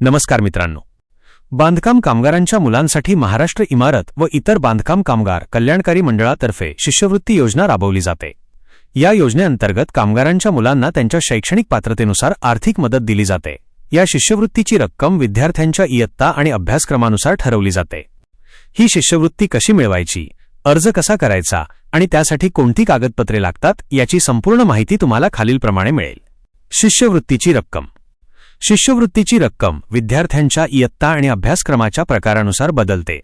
नमस्कार मित्रांनो. बांधकाम कामगारांच्या मुलांसाठी महाराष्ट्र इमारत व इतर बांधकाम कामगार कल्याणकारी मंडळातर्फे शिष्यवृत्ती योजना राबवली जाते. या योजनेअंतर्गत कामगारांच्या मुलांना त्यांच्या शैक्षणिक पात्रतेनुसार आर्थिक मदत दिली जाते. या शिष्यवृत्तीची रक्कम विद्यार्थ्यांच्या इयत्ता आणि अभ्यासक्रमानुसार ठरवली जाते. ही शिष्यवृत्ती कशी मिळवायची? अर्ज कसा करायचा? आणि त्यासाठी कोणती कागदपत्रे लागतात? याची संपूर्ण माहिती तुम्हाला खालीलप्रमाणे मिळेल. शिष्यवृत्तीची रक्कम. शिष्यवृत्तीची रक्कम विद्यार्थ्यांच्या इयत्ता आणि अभ्यासक्रमाच्या प्रकारानुसार बदलते.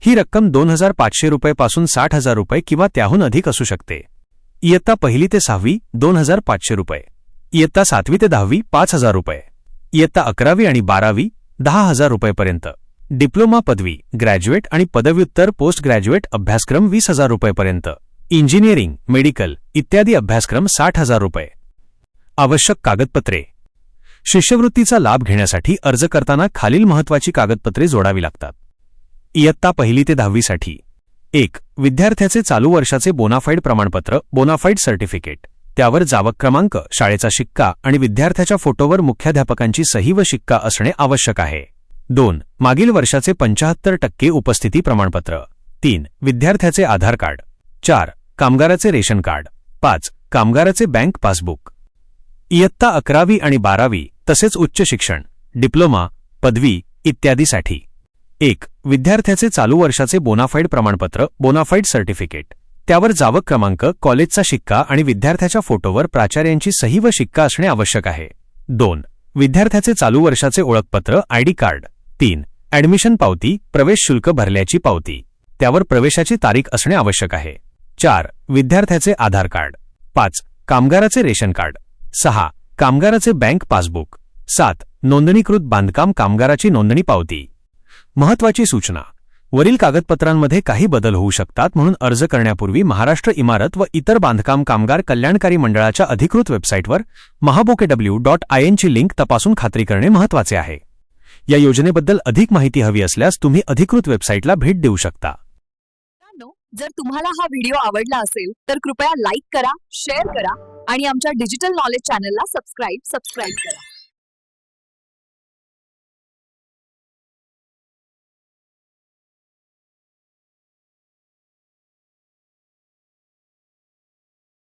ही रक्कम दोन हजार पाचशे रुपयेपासून साठ हजार रुपये किंवा त्याहून अधिक असू शकते. इयत्ता पहिली ते सहावी दोन हजार पाचशे रुपये. इयत्ता सातवी ते दहावी पाच हजार रुपये. इयत्ता अकरावी आणि बारावी दहा हजार रुपयेपर्यंत. डिप्लोमा पदवी ग्रॅज्युएट आणि पदव्युत्तर पोस्ट ग्रॅज्युएट अभ्यासक्रम वीस हजार रुपयेपर्यंत. इंजिनिअरिंग मेडिकल इत्यादी अभ्यासक्रम साठ हजार रुपये. आवश्यक कागदपत्रे. शिष्यवृत्तीचा लाभ घेण्यासाठी अर्ज करताना खालील महत्वाची कागदपत्रे जोडावी लागतात. इयत्ता पहिली ते दहावीसाठी. एक विद्यार्थ्याचे चालू वर्षाचे बोनाफाईड प्रमाणपत्र बोनाफाईड सर्टिफिकेट. त्यावर जावक क्रमांक शाळेचा शिक्का आणि विद्यार्थ्याच्या फोटोवर मुख्याध्यापकांची सही व शिक्का असणे आवश्यक आहे. दोन मागील वर्षाचे पंचाहत्तर टक्के उपस्थिती प्रमाणपत्र. तीन विद्यार्थ्याचे आधार कार्ड. चार कामगाराचे रेशन कार्ड. पाच कामगाराचे बँक पासबुक. इयत्ता अकरावी आणि बारावी तसेच उच्च शिक्षण डिप्लोमा पदवी इत्यादीसाठी. एक विद्यार्थ्याचे चालू वर्षाचे बोनाफाईड प्रमाणपत्र बोनाफाईड सर्टिफिकेट. त्यावर जावक क्रमांक कॉलेजचा शिक्का आणि विद्यार्थ्याच्या फोटोवर प्राचार्यांची सही व शिक्का असणे आवश्यक आहे. दोन विद्यार्थ्याचे चालू वर्षाचे ओळखपत्र आयडी कार्ड. तीन ऍडमिशन पावती प्रवेश शुल्क भरल्याची पावती. त्यावर प्रवेशाची तारीख असणे आवश्यक आहे. चार विद्यार्थ्याचे आधार कार्ड. पाच कामगाराचे रेशन कार्ड. सहा कामगाराचे बँक पासबुक. सात नोंदणीकृत बांधकाम कामगाराची नोंदणी पावती. महत्वाची सूचना. वरील कागदपत्रांमध्ये काही बदल होऊ शकतात म्हणून अर्ज करण्यापूर्वी महाराष्ट्र इमारत व इतर बांधकाम कामगार कल्याणकारी मंडळाच्या अधिकृत वेबसाईटवर महाबोके डब्ल्यू डॉट आय एनची लिंक तपासून खात्री करणे महत्त्वाचे आहे. या योजनेबद्दल अधिक माहिती हवी असल्यास तुम्ही अधिकृत वेबसाईटला भेट देऊ शकता. जर तुम्हाला हा व्हिडिओ आवडला असेल तर कृपया लाईक करा शेअर करा आणि आमच्या डिजिटल नॉलेज चॅनलला सबस्क्राईब सबस्क्राईब करा.